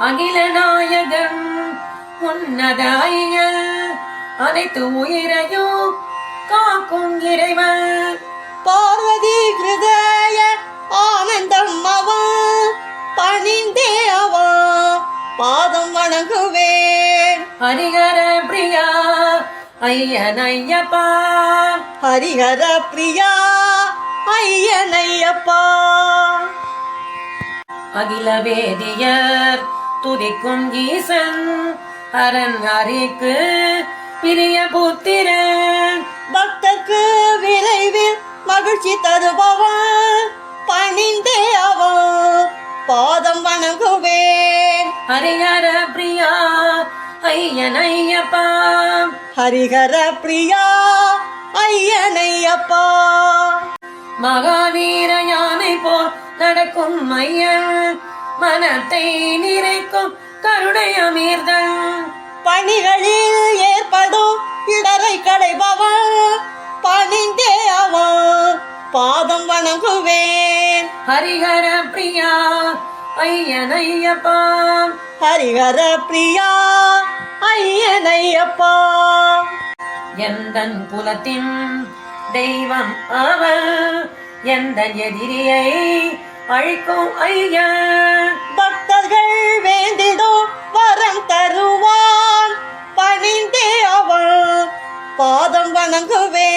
அகில நாயகன் உன்னதாயல் அனைத்து உயிரையும் காக்கும் இறைவன். பார்வதி ஹிருதய ஆனந்தம் அவன் பணிந்தே அவன் பாதம் வணங்குவேன். ஹரிஹர பிரியா ஐயன் ஐயப்பா. ஹரிஹர பிரியா ஐயனையப்பா அகில வேதியர் துதிக்கும் ஈசன் அரண் ஹரிக்கு பிரிய புத்திரன். பக்தர்க்கு விரைவில் மகிழ்ச்சி தருபவன். பணிந்தே அவன் பாதம் வணங்குவேன். ஹரிஹர பிரியா ஐயன் ஐயப்பா ஹரிஹர பிரியா ஐயனையப்பா. மகாவீர யானை போல் நடக்கும் மையன் மனத்தை நிறைக்கும் கருணை அமீர்தன். பணிகளில் ஏற்படும் இடரை களைபவன் பணிந்தே அவன் பாதம் வணங்குவேன். ஹரிஹர பிரியா ஐயன் ஐயப்பா ஹரிஹர பிரியா ஐயனையப்பா. எந்தன் குலத்தின் தெய்வம் அவள் எந்த எதிரியை அழைக்கும் ஐயா. பக்தர்கள் வேண்டிடும் வரம் தருவான். பணிந்தே அவள் பாதம் வணங்குவே.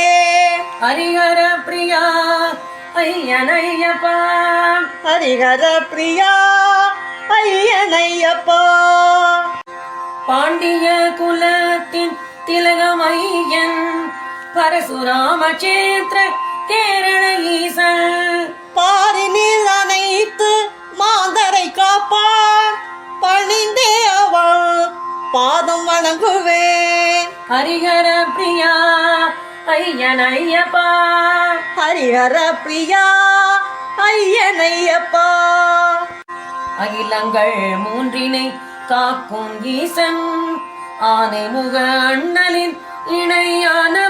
ஹரிஹர பிரியா ஐயன் ஐயப்பா ஹரிஹர பிரியா ஐயன் ஐயப்பா பாண்டிய குலத்தின் திலகம் ஐயன் பரசுராம கேரள ஈசன். பாரினில் அனைத்து மாந்தரை காப்பான். பணிந்தே அவன் பாதம் வணங்குவேன். ஹரிஹர பிரியா ஐயன் ஐயப்பா. ஹரிஹர பிரியா ஐயனையப்பா அகிலங்கள் மூன்றினை காக்கும் ஈசன் ஆனை முக அண்ணலின் இணையானவன்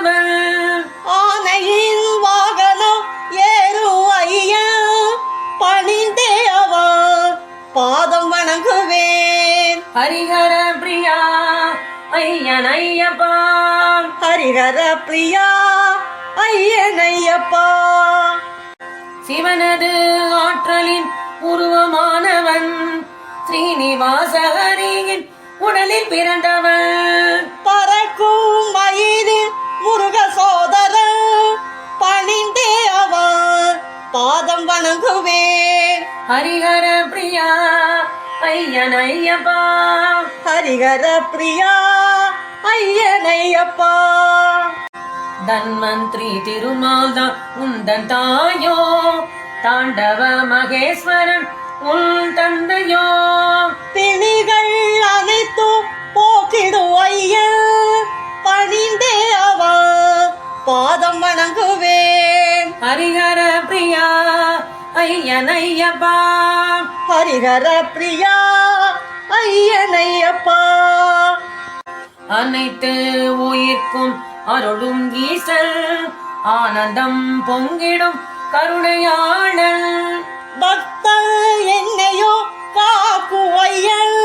ஹரிஹர பிரியா ஐயன் ஐயப்பா ஹரிஹர பிரியா ஐயனையப்பா. சிவனது ஆற்றலின் உருவமானவன் ஸ்ரீனிவாச ஹரியின் உடலில் பிறந்தவன். பறக்கும் மயிலில் முருக சோதரன் பணிந்தே அவன் பாதம் வணங்குவேன். ஹரிஹர பிரியா ஐயன் ஐயப்பா ஹரிஹர பிரியா ஐயனையப்பா. தன்வந்திரி திருமால் தான் உந்தன் தாயோ. தாண்டவ மகேஸ்வரன் உன் தந்தையோ. பிணிகள் அனைத்தும் போக்கிடும் ஐயன். பணிந்தே அவன் பாதம் வணங்குவேன். ஹரிஹர ஐயன் ஐயப்பா ஹரிஹர பிரியா ஐயனையப்பா. அனைத்து உயிர்க்கும் அருளும் ஈசல் ஆனந்தம் பொங்கிடும் கருணையாளன் பக்தர் என்னையோ காக்கு ஐயன்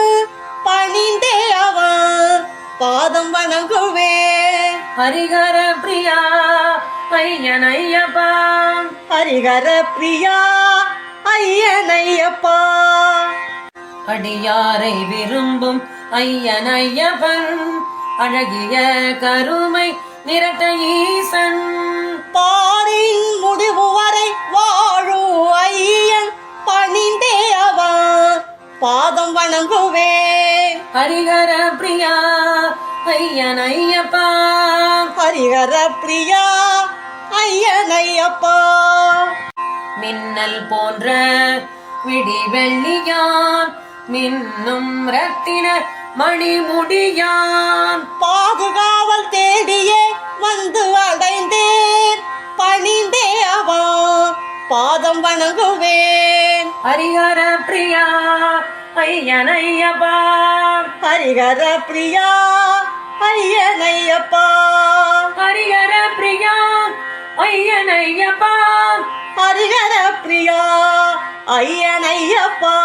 பணிந்தே அவன் பாதம் வணங்குவேன் ஹரிஹர பிரியா ஐயன் ஐயப்பா ஹரிஹர பிரியா ஐயனையப்பா. அடியாரை விரும்பும் ஐயன் ஐயப்பன் அழகிய கருமை நிறத்த ஈசன். பாரின் முடிவு வரை வாழும் ஐயன் பணிந்தே அவன் பாதம் வணங்குவேன் ஹரிஹர பிரியா ஐயன் ஐயப்பா ஹரிஹர பிரியா ஐயனையப்பா மின்னல் போன்ற விடி வெள்ளியான் மின்னும் ரத்தின மணிமுடியான். பாதுகாவல் தேடியே வந்து அடைந்தேன். பணிந்தே அவன் பாதம் வணங்குவேன். ஹரிஹர பிரியா ஐயன் ஐயப்பா ஹரிஹர பிரியா ஐயனையப்பா. ஹரிஹர பிரியா ஐயனையப்பா. ஹரிஹர பிரியா ஐயனையப்பா.